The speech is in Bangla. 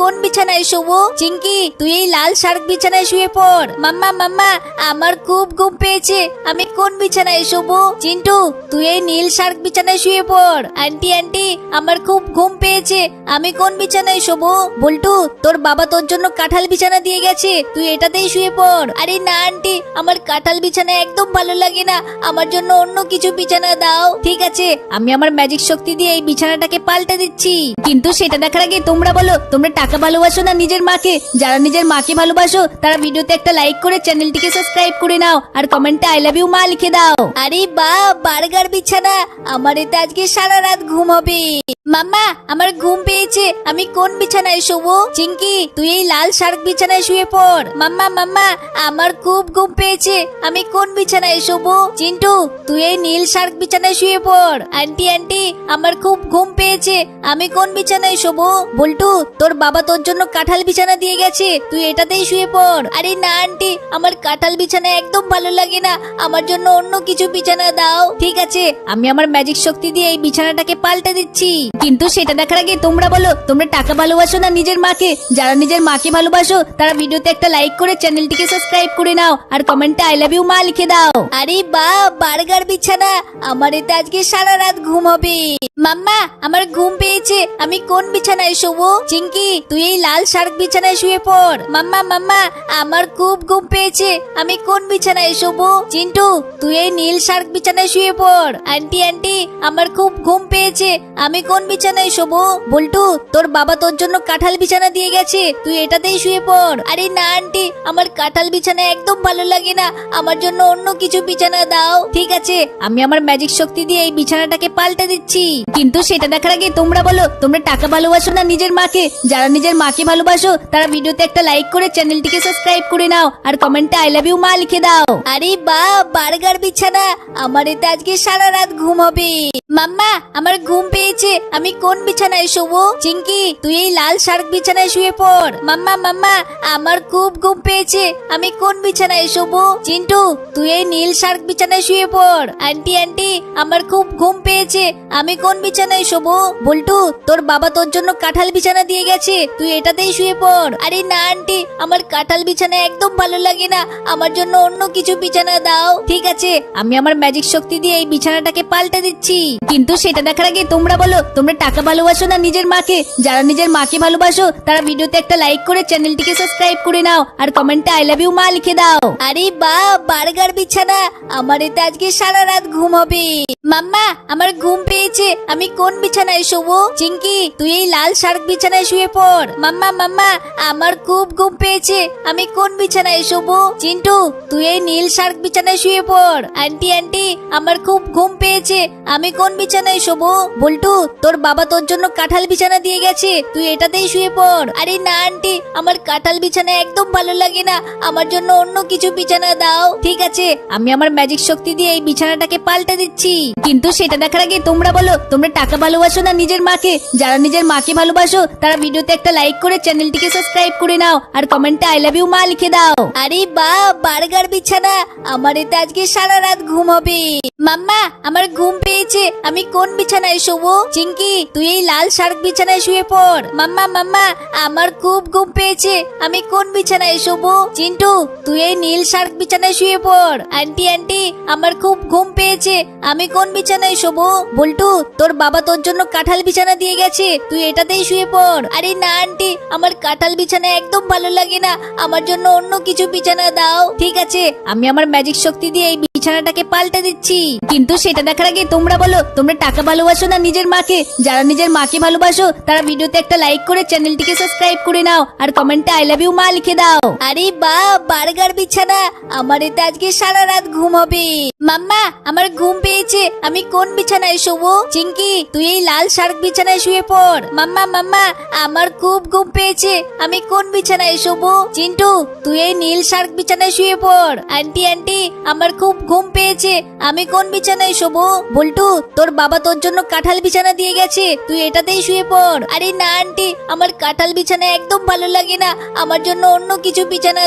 কোন বিছানায় শোবো? চিঙ্কি তুই এই লাল শার্ক বিছানায় শুয়ে পড়। মাম্মা মাম্মা, আমার খুব ঘুম পেয়েছে। আমি কোন বিছানায় শোবো? চিন্টু, তুই এই নীল শার্ক বিছানায় শুয়ে পড়। আন্টি আন্টি, আমার খুব ঘুম পেয়েছে। আমি কোন বিছানায় শোবো? বল্টু, তোর বাবা তোর জন্য কাঁঠাল বিছানা দিয়ে গেছে। তুই এটাতেই শুয়ে পড়। আরে না, আন্টি, আমার কাঁঠাল বিছানা একদম ভালো লাগে না। আমার জন্য অন্য কিছু বিছানা দাও। ঠিক আছে, আমি আমার ম্যাজিক শক্তি দিয়ে এই বিছানাটাকে পাল্টে দিচ্ছি। কিন্তু সেটা দেখার আগে তোমরা বলো, তোমরা টাকা ভালোবাসো না নিজের মাকে। যারা নিজের মাকে ভালোবাসো, তারা ভিডিওতে একটা লাইক করে চ্যানেলটিকে সাবস্ক্রাইব করে নাও। আর কমেন্টে আই লাভ ইউ মা, লিখে দাও। আরে বা বার্গার বিছানা। আমার এতে আজকে সারা রাত ঘুম হবে। মাম্মা, আমার ঘুম পেয়েছে। আমি কোন বিছানায় শোবো? চিঙ্কি তুই এই লাল শার্ক বিছানায় শুয়ে পড়। মাম্মা মাম্মা, আমার খুব ঘুম পেয়েছে। আমি কোন বিছানায় শোবো? চিন্টু, তুই এই নীল শার্ক বিছানায় শুয়ে পড়। আন্টি আন্টি, আমার খুব ঘুম পেয়েছে। আমি কোন বিছানায় শোবো? বল্টু, তোর বাবা তোর জন্য কাঁঠাল বিছানা দিয়ে গেছে। তুই এটাতেই শুয়ে পড়। আরে না, আন্টি, আমার কাঁঠাল বিছানা একদম ভালো লাগে না। আমার জন্য অন্য কিছু বিছানা দাও। ঠিক আছে, আমি আমার ম্যাজিক শক্তি দিয়ে এই বিছানাটাকে পাল্টে দিচ্ছি। কিন্তু সেটা দেখার আগে তোমরা বলো, তোমরা টাকা ভালোবাসো না নিজের মাকে? যারা নিজের মাকে ভালোবাসো, তারা ভিডিওতে একটা লাইক করে চ্যানেলটিকে সাবস্ক্রাইব করে নাও, আর কমেন্টে আই লাভ ইউ মা লিখে দাও। আরে বা, বার্গার বিছানা! আমার এতে আজকে সারা রাত ঘুম হবে। মাম্মা, আমার ঘুম পেয়েছে। আমি কোন বিছানায় শোবো? চিঙ্কি তুই এই লাল শার্ক বিছানায় শুয়ে পড়। মাম্মা মাম্মা, আমার খুব ঘুম পেয়েছে। আমি কোন বিছানায় শোবো? চিন্টু, তুই এই নীল শার্ক বিছানায় শুয়ে পড়। আন্টি আন্টি, আমার খুব ঘুম পেয়েছে। আমি কোন বিছানায় শোবো? বল্টু, তোর বাবা তোর জন্য কাঁঠাল বিছানা দিয়ে গেছে। তুই এটাতেই শুয়ে পড়। আরে না, আন্টি, আমার কাঁঠাল বিছানা একদম ভালো লাগে না। আমার জন্য অন্য কিছু বিছানা দাও। ঠিক আছে, আমি আমার ম্যাজিক শক্তি দিয়ে এই বিছানাটাকে পাল্টে দিচ্ছি। কিন্তু সেটা দেখার আগে তোমরা বলো, তোমরা টাকা ভালোবাসো না নিজের মাকে? যারা নিজের মাকে ভালোবাসো, তারা ভিডিওতে একটা লাইক করে চ্যানেলটিকে সাবস্ক্রাইব করে নাও। আর কমেন্টে আই লাভ ইউ মা, লিখে দাও। আরে বা, বার্গার বিছানা! আমার এতে আজকে সারা রাত ঘুম হবে। মাম্মা, আমার ঘুম পেয়েছে। আমি কোন বিছানায় শোবো? চিঙ্কি তুই এই লাল শার্ক বিছানায় শুয়ে পড়। মাম্মা মাম্মা, আমার খুব ঘুম পেয়েছে। আমি কোন বিছানায় শোবো? চিন্টু, তুই এই নীল শার্ক বিছানায় শুয়ে পড়। আন্টি আন্টি, আমার খুব ঘুম পেয়েছে। আমি কোন বিছানায় শোবো? বল্টু, তোর বাবা তোর জন্য কাঁঠাল বিছানা দিয়ে গেছে। তুই এটাতেই শুয়ে পড়। আরে না, আন্টি, আমার কাঁঠাল বিছানা একদম ভালো লাগে না। আমার জন্য অন্য কিছু বিছানা দাও। ঠিক আছে, আমি আমার ম্যাজিক শক্তি দিয়ে এই বিছানাটাকে পাল্টে দিচ্ছি। কিন্তু সেটা দেখার আগে তোমরা বলো, তোমরা টাকা ভালোবাসো না নিজের মাকে? যারা নিজের মাকে ভালোবাসো, তারা ভিডিওতে একটা লাইক করে চ্যানেলটিকে সাবস্ক্রাইব করে নাও, আর কমেন্টে আই লাভ ইউ মা লিখে দাও। আরে বা, বার্গার বিছানা! আমার এতে আজকে সারা রাত ঘুম হবে। মাম্মা, আমার ঘুম পেয়েছে। আমি কোন বিছানায় শোবো? চিঙ্কি তুই এই লাল শার্ক বিছানায় শুয়ে পড়। মাম্মা মাম্মা, আমার খুব ঘুম পেয়েছে। আমি কোন বিছানায় শোবো? চিন্টু, তুই এই নীল শার্ক বিছানায় শুয়ে পড়। আন্টি আন্টি, আমার খুব ঘুম পেয়েছে। আমি কোন বিছানায় শোবো? বল্টু, তোর বাবা তোর জন্য কাঁঠাল বিছানা দিয়ে গেছে। তুই এটাতেই শুয়ে পড়। আরে না, আন্টি, আমার কাঁঠাল বিছানা একদম ভালো লাগে না। আমার জন্য অন্য কিছু বিছানা দাও। ঠিক আছে, আমি আমার ম্যাজিক শক্তি দিয়ে এই বিছানাটাকে পাল্টে দিচ্ছি। কিন্তু সেটা দেখার আগে তোমরা বলো, তোমরা টাকা ভালোবাসো না নিজের মাকে? যারা নিজের মাকে ভালোবাসো, তারা ভিডিওতে একটা লাইক করে চ্যানেলটিকে সাবস্ক্রাইব করে নাও। আর কমেন্টে আই লাভ ইউ মা, লিখে দাও। আরে বা, বার্গার বিছানা! আমার এতে আজকে সারা রাত ঘুম হবে। মাম্মা, আমার ঘুম পেয়েছে। আমি কোন বিছানায় শোবো? চিঙ্কি, তুই এই লাল শার্ক বিছানায় শুয়ে পড়। মাম্মা মাম্মা, আমার খুব ঘুম পেয়েছে। আমি কোন বিছানায় শোবো? চিন্টু, তুই এই নীল শার্ক বিছানায় শুয়ে পড়। আন্টি আন্টি, আমার খুব ঘুম পেয়েছে। আমি কোন বিছানায় শোবো? বল্টু, তোর বাবা তোর জন্য কাঁঠাল বিছানা দিয়ে গেছে। তুই এটাতেই শুয়ে পড়। আরে না, আন্টি, আমার কাঁঠাল বিছানা একদম ভালো লাগে না। আমার জন্য অন্য কিছু বিছানা দাও। ঠিক আছে, আমি আমার ম্যাজিক শক্তি দিয়ে এই বিছানাটাকে পাল্টে দিচ্ছি। কিন্তু সেটা দেখার আগে তোমরা বলো, তোমরা টাকা ভালোবাসো না নিজের মাকে? যারা নিজের মাকে ভালোবাসো, তারা ভিডিওতে একটা লাইক করে চ্যানেলটিকে সাবস্ক্রাইব করে নাও, আর কমেন্টে আই লাভ ইউ মা লিখে দাও। আরে বা, বার্গার বিছানা! আমার এতে আজকে সারা রাত ঘুম হবে। মাম্মা, আমার ঘুম পেয়েছে। আমি কোন বিছানায় শোবো? চিঙ্কি তুই এই লাল শার্ক বিছানায় শুয়ে পড়। মাম্মা মাম্মা, আমার খুব ঘুম পেয়েছে। আমি কোন বিছানায় শোবো? চিন্টু, তুই এই নীল শার্ক বিছানায় শুয়ে পড়। আন্টি আন্টি, আমার খুব ঘুম পেয়েছে। আমি কোন বিছানায় শোবো? বল্টু, তোর বাবা তোর জন্য কাঁঠাল বিছানা দিয়ে গেছে। তুই এটাতেই শুয়ে পড়। আরে না, আন্টি, আমার কাঁঠাল বিছানা একদম ভালো লাগে না। আমার জন্য অন্য কিছু বিছানা